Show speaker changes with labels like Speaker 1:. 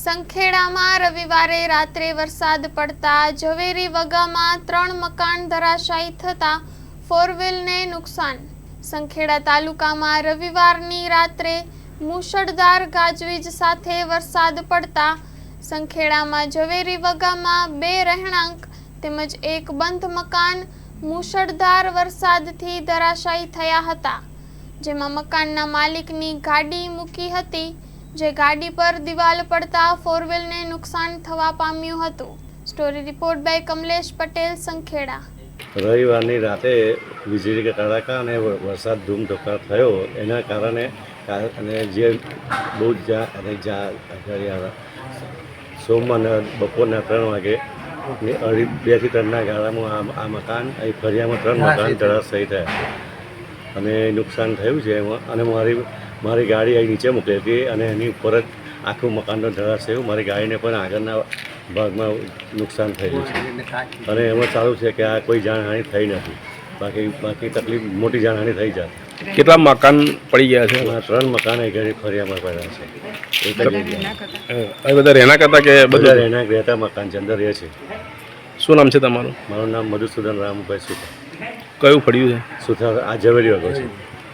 Speaker 1: સંખેડામાં રવિવારે રાત્રે વરસાદ પડતા ઝવેરી વગામાં ત્રણ મકાન ધરાશાયી થતા ફોરવ્હીલને નુકસાન. સંખેડા તાલુકામાં રવિવારની રાત્રે મુશળધાર ગાજવીજ સાથે વરસાદ પડતા સંખેડામાં ઝવેરી વગામાં બે રહેણાંક તેમજ એક બંધ મકાન મુશળધાર વરસાદથી ધરાશાયી થયા હતા, જેમાં મકાનના માલિકની ગાડી મૂકી હતી જે ગાડી પર દિવાલ પડતા ફોર વ્હીલને નુકસાન થવા પામ્યું હતું. Story report by Kamlesh Patel Sankheda.
Speaker 2: રવિવારની રાતે વીજળી કડાકા અને વરસાદ ધૂમધોકાર થયો. એના કારણે અને જે બહુ જ અને જા સોમવારના બપોરના ત્રણ વાગે અઢી બેથી ત્રણના ગાળામાં આ આ મકાન અહીં ફરિયામાં ત્રણ મકાન ધરાશયી થયા. અને નુકસાન થયું છે એમાં. અને મારી મારી ગાડી અહીં નીચે મૂકી હતી અને એની ઉપર જ આખું મકાનનો ધરાશ થયું. મારી ગાડીને પણ આગળના ભાગમાં નુકસાન થયેલું છે. અને એમાં સારું છે કે આ કોઈ જાનહાનિ થઈ નથી. બાકી બાકી તકલીફ મોટી જાનહાનિ થઈ જાય
Speaker 3: કેટલા મકાન પડી ગયા છે?
Speaker 2: એમાં ત્રણ મકાન એ ઘરે ફરિયામાં પડ્યા છે.
Speaker 3: એ બધા રહેણા કરતા કે
Speaker 2: બધા?
Speaker 3: બધું
Speaker 2: રહેણા રહેતા મકાન છે અંદર રહે છે.
Speaker 3: શું નામ છે તમારું?
Speaker 2: મારું નામ મધુસૂદન રામભાઈ સુથાર.
Speaker 3: કયું ફળ્યું છે?
Speaker 2: સુથાર આ ઝવેરી વગર છે.